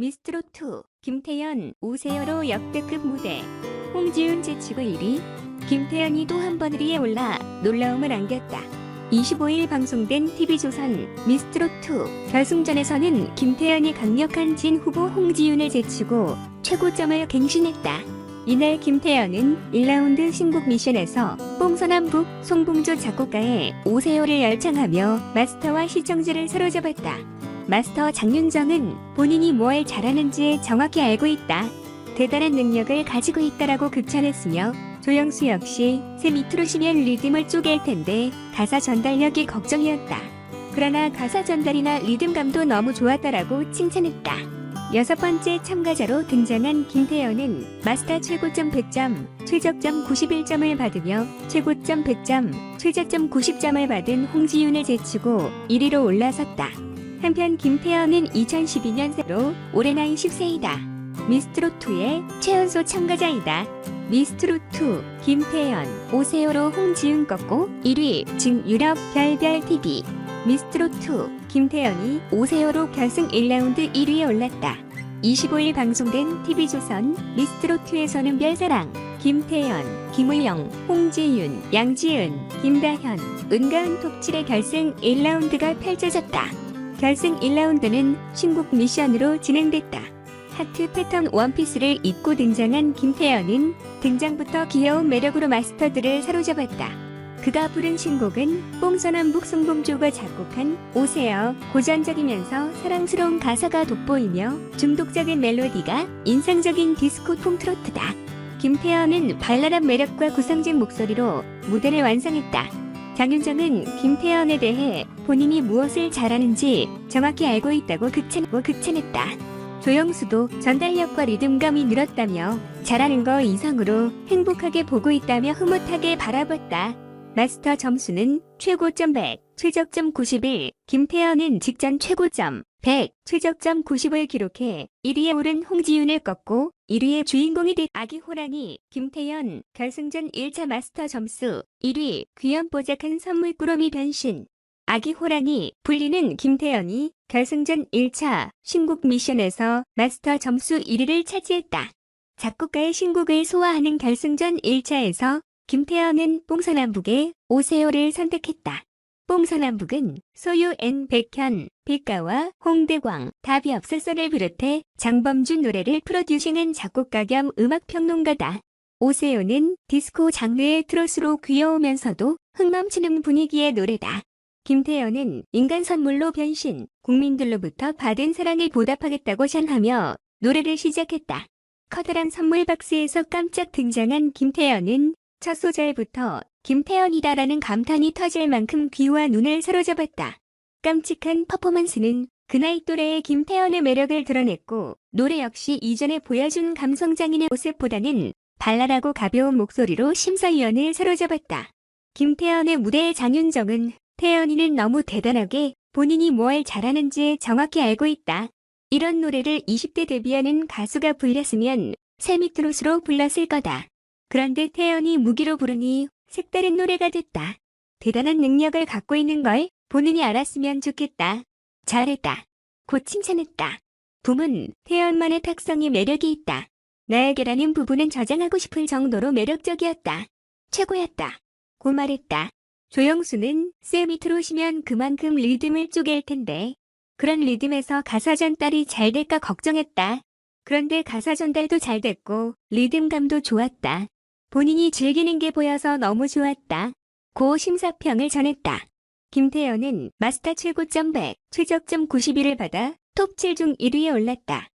미스트롯2 김태연 오세요로 역대급 무대 홍지윤 제치고 1위 김태연이 또 한 번 1위에 올라 놀라움을 안겼다. 25일 방송된 TV조선 미스트롯2 결승전에서는 김태연이 강력한 진 후보 홍지윤을 제치고 최고점을 갱신했다. 이날 김태연은 1라운드 신곡 미션에서 뽕선남북 송봉조 작곡가의 오세요를 열창하며 마스터와 시청자를 사로잡았다. 마스터 장윤정은 본인이 뭘 잘하는지 정확히 알고 있다. 대단한 능력을 가지고 있다라고 극찬했으며 조영수 역시 새 밑으로 시면 리듬을 쪼갤 텐데 가사 전달력이 걱정이었다. 그러나 가사 전달이나 리듬감도 너무 좋았다라고 칭찬했다. 여섯 번째 참가자로 등장한 김태연은 마스터 최고점 100점, 최적점 91점을 받으며 최고점 100점, 최저점 90점을 받은 홍지윤을 제치고 1위로 올라섰다. 한편 김태연은 2012년 새로 올해 나이 10세이다. 미스트롯2의 최연소 참가자이다. 미스트롯2 김태연 오세요로 홍지윤 꺾고 1위 증유럽 별별TV 미스트롯2 김태연이 오세요로 결승 1라운드 1위에 올랐다. 25일 방송된 TV조선 미스트롯2에서는 별사랑 김태연, 김우영, 홍지윤, 양지은, 김다현, 은가은 톱7의 결승 1라운드가 펼쳐졌다. 결승 1라운드는 신곡 미션으로 진행됐다. 하트 패턴 원피스를 입고 등장한 김태연은 등장부터 귀여운 매력으로 마스터들을 사로잡았다. 그가 부른 신곡은 뽕선한북 송봉조가 작곡한 오세요 고전적이면서 사랑스러운 가사가 돋보이며 중독적인 멜로디가 인상적인 디스코 통트로트다. 김태연은 발랄한 매력과 구성진 목소리로 무대를 완성했다. 장윤정은 김태연에 대해 본인이 무엇을 잘하는지 정확히 알고 있다고 극찬하고 극찬했다. 조영수도 전달력과 리듬감이 늘었다며 잘하는 거 이상으로 행복하게 보고 있다며 흐뭇하게 바라봤다. 마스터 점수는 최고점 100, 최적점 91, 김태연은 직전 최고점 100, 최적점 90을 기록해 1위에 오른 홍지윤을 꺾고 1위의 주인공이 된 아기 호랑이 김태연 결승전 1차 마스터 점수 1위 귀염뽀짝한 선물 꾸러미 변신 아기 호랑이 불리는 김태연이 결승전 1차 신곡 미션에서 마스터 점수 1위를 차지했다. 작곡가의 신곡을 소화하는 결승전 1차에서 김태연은 뽕선남북의 오세요를 선택했다. 뽕선남북은 소유 앤 백현, 빛가와 홍대광, 답이 없을서를 비롯해 장범준 노래를 프로듀싱한 작곡가 겸 음악평론가다. 오세요는 디스코 장르의 트로트로 귀여우면서도 흥넘치는 분위기의 노래다. 김태연은 인간 선물로 변신, 국민들로부터 받은 사랑에 보답하겠다고 전하며 노래를 시작했다. 커다란 선물 박스에서 깜짝 등장한 김태연은 첫 소절부터 김태연이다라는 감탄이 터질 만큼 귀와 눈을 사로잡았다. 깜찍한 퍼포먼스는 그 나이 또래의 김태연의 매력을 드러냈고 노래 역시 이전에 보여준 감성장인의 모습보다는 발랄하고 가벼운 목소리로 심사위원을 사로잡았다. 김태연의 무대의 장윤정은 태연이는 너무 대단하게 본인이 뭘 잘하는지 정확히 알고 있다. 이런 노래를 20대 데뷔하는 가수가 불렀으면 세미트롯으로 불렀을 거다. 그런데 태연이 무기로 부르니 색다른 노래가 됐다. 대단한 능력을 갖고 있는 걸 본인이 알았으면 좋겠다. 잘했다. 곧 칭찬했다. 붐은 태연만의 탁성이 매력이 있다. 나에게라는 부분은 저장하고 싶을 정도로 매력적이었다. 최고였다. 고 말했다. 조영수는 세미트로 시면 그만큼 리듬을 쪼갤 텐데 그런 리듬에서 가사 전달이 잘 될까 걱정했다. 그런데 가사 전달도 잘 됐고 리듬감도 좋았다. 본인이 즐기는 게 보여서 너무 좋았다. 고 심사평을 전했다. 김태연은 마스터 최고점 100, 최적점 91을 받아 톱 7 중 1위에 올랐다.